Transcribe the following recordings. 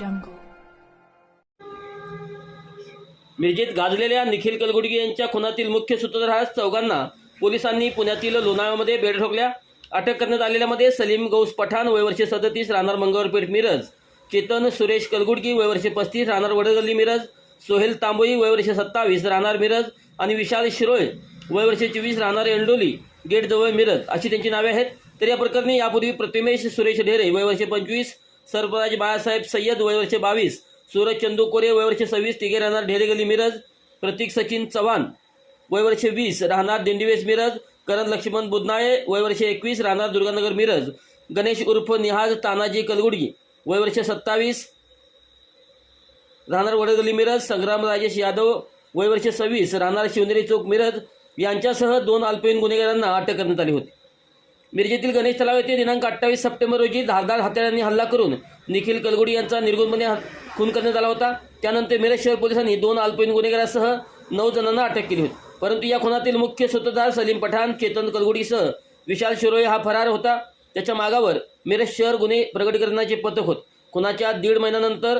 jungle. मिरजेत गाजलेल्या निखिल कलगुडगी यांच्या खुनातील मुख्य सूत्रधार चौघांना पोलिसांनी पुण्यातील लोणावळ्यामध्ये बेड ठोकल्या. अटक करण्यात आलेल्यामध्ये सलीम गौस पठाण वयवर्षे सदतीस राहणार मंगळवारपेठ मिरज. चेतन सुरेश कलगुडगी वयवर्षे पस्तीस राहणार वडगल्ली मिरज. सोहेल तांबोई वयवर्षे सत्तावीस राहणार मिरज. आणि विशाल शिरोळे वयवर्षे चोवीस राहणार एंडोली गेटजवळ मिरज. अशी त्यांची नावे आहेत. तर या प्रकरणी यापूर्वी प्रतिमेश सुरेश ढेरे वयवर्षे पंचवीस सरफराज बाळासाहेब सय्यद वयवर्ष बावीस. सूरज चंदू कोरे वयवर्ष सव्वीस. तिघे राहणार ढेरेगली मिरज. प्रतीक सचिन चव्हाण वयवर्ष वीस. राहणार दिंडीवेस मिरज. करण लक्ष्मण बुधनाळे वयवर्ष एकवीस. राहणार दुर्गानगर मिरज. गणेश उर्फ निहाज तानाजी कलगुडगी वयवर्ष सत्तावीस. राहणार वडगली मिरज. संग्राम राजेश यादव वयवर्ष सव्वीस. राहणार शिवनेरी चौक मिरज. यांच्यासह दोन अल्पवयीन गुन्हेगारांना अटक करण्यात आली होती. मिरजेतील गणेश तलाव येथे दिनांक अठ्ठावीस सप्टेंबर रोजी धारदार हत्यारांनी हल्ला करून निखिल कलगुडी यांचा निर्गुणपणे खून करण्यात आला होता. त्यानंतर मिरज शहर पोलिसांनी दोन अल्पवयीन गुन्हेगारांसह नऊ जणांना अटक केली होती. परंतु या खुनातील मुख्य सूत्रधार सलीम पठाण चेतन कलगुडीसह विशाल शिरोळे हा फरार होता. त्याच्या मागावर मिरज शहर गुन्हे प्रगटीकरणाचे पथक होत. खुनाच्या दीड महिन्यानंतर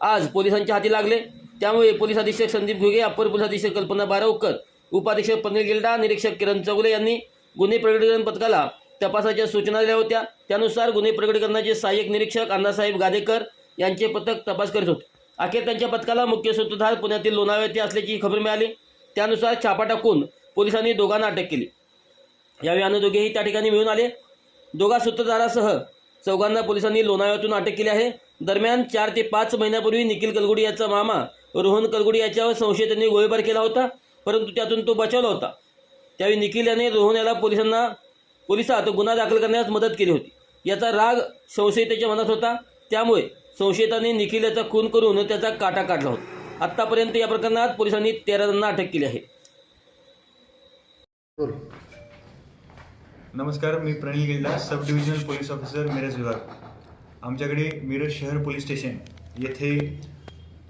आज पोलिसांच्या हाती लागले. त्यामुळे पोलीस अधीक्षक संदीप घुगे अपर पोलीस अधीक्षक कल्पना बारावकर उपाधीक्षक पनील गिल्डा निरीक्षक किरण चौगुले यांनी गुन्हे प्रगटीकरण पथकाला तपासाच्या सूचना दिल्या होत्या. त्यानुसार गुन्हे प्रकटीकरणाचे सहाय्यक निरीक्षक अण्णासाहेब गादेकर यांचे पथक तपास करीत होते. अखेर त्यांच्या पथकाला मुख्य सूत्रधार पुण्यातील लोणावळा येथे असल्याची खबर मिळाली. त्यानुसार छापा टाकून पोलिसांनी दोघांना अटक केली. यावेळी अन्य दोघेही त्या ठिकाणी मिळून आले. दोघा सूत्रधारासह चौघांना पोलिसांनी लोणावळ्यातून अटक केली आहे. दरम्यान चार ते पाच महिन्यापूर्वी निखिल कलगुडी याचा मामा रोहन कलगुडी याच्यावर संशयितांनी गोळीबार केला होता परंतु त्यातून तो बचावला होता. त्यावेळी निखिल याने रोहन याला पोलिसांना पोलिसात गुन्हा दाखल करण्यास मदत केली होती. याचा राग संशयिताच्या मनात होता. त्यामुळे संशयितांनी निखिल याचा खून करून त्याचा काटा काढला होता. आत्तापर्यंत या प्रकरणात पोलिसांनी तेरा जणांना अटक केली आहे. नमस्कार मी Pranil Gilda sub divisional police officer Miraj विभाग. आमच्याकडे मिरज शहर पोलीस स्टेशन येथे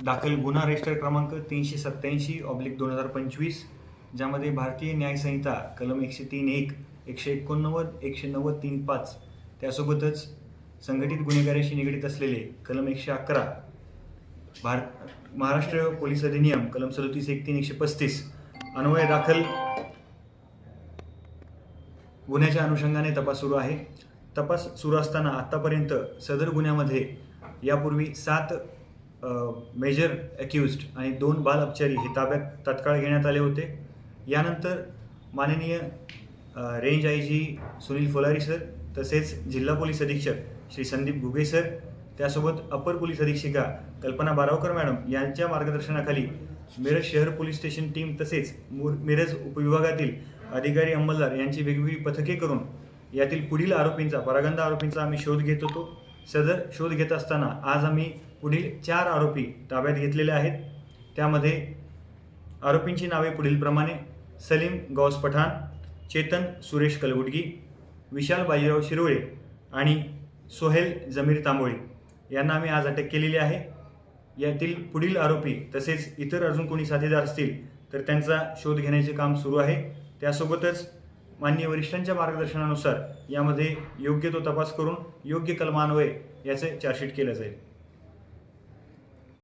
दाखल गुन्हा रजिस्टर क्रमांक तीनशे सत्त्याऐंशी ऑब्लिक दोन हजार पंचवीस ज्यामध्ये भारतीय न्यायसंहिता कलम एकशे तीन एक एकशे एकोणनव्वद एकशे नव्वद तीन पाच. त्यासोबतच संघटित गुन्हेगाराशी निगडीत असलेले कलम एकशे अकरा भार महाराष्ट्र पोलीस अधिनियम कलम सदतीस एक तीन एकशे पस्तीस. अन्वय दाखल. गुन्ह्याच्या अनुषंगाने तपास सुरू आहे. तपास सुरू असताना आत्तापर्यंत सदर गुन्ह्यामध्ये यापूर्वी सात मेजर अक्युज्ड आणि दोन बाल अपचारी हे ताब्यात तत्काळ घेण्यात आले होते. यानंतर माननीय range I G Sunil Phulari sir तसेच जिल्हा पोलीस अधीक्षक श्री संदीप घुगे सर त्यासोबत अपर पोलीस अधीक्षिका कल्पना बारावकर मॅडम यांच्या मार्गदर्शनाखाली मिरज शहर पोलीस स्टेशन टीम तसेच मुर मिरज उपविभागातील अधिकारी अंमलदार यांची वेगवेगळी पथके करून यातील पुढील आरोपींचा परागंदा आरोपींचा आम्ही शोध घेत होतो. सदर शोध घेत असताना आज आम्ही पुढील चार आरोपी ताब्यात घेतलेले आहेत. त्यामध्ये आरोपींची नावे पुढीलप्रमाणे सलीम गौस पठाण चेतन सुरेश कलगुडगी विशाल बाजीराव शिरोळे आणि सोहेल जमीर तांबोळे. यांना आम्ही आज अटक केलेली आहे. यातील पुढील आरोपी तसेच इतर अजून कोणी साथीदार असतील तर त्यांचा शोध घेण्याचे काम सुरू आहे. त्यासोबतच मान्य वरिष्ठांच्या मार्गदर्शनानुसार यामध्ये योग्य तो तपास करून योग्य कलमान्वये याचे चार्जशीट केलं जाईल.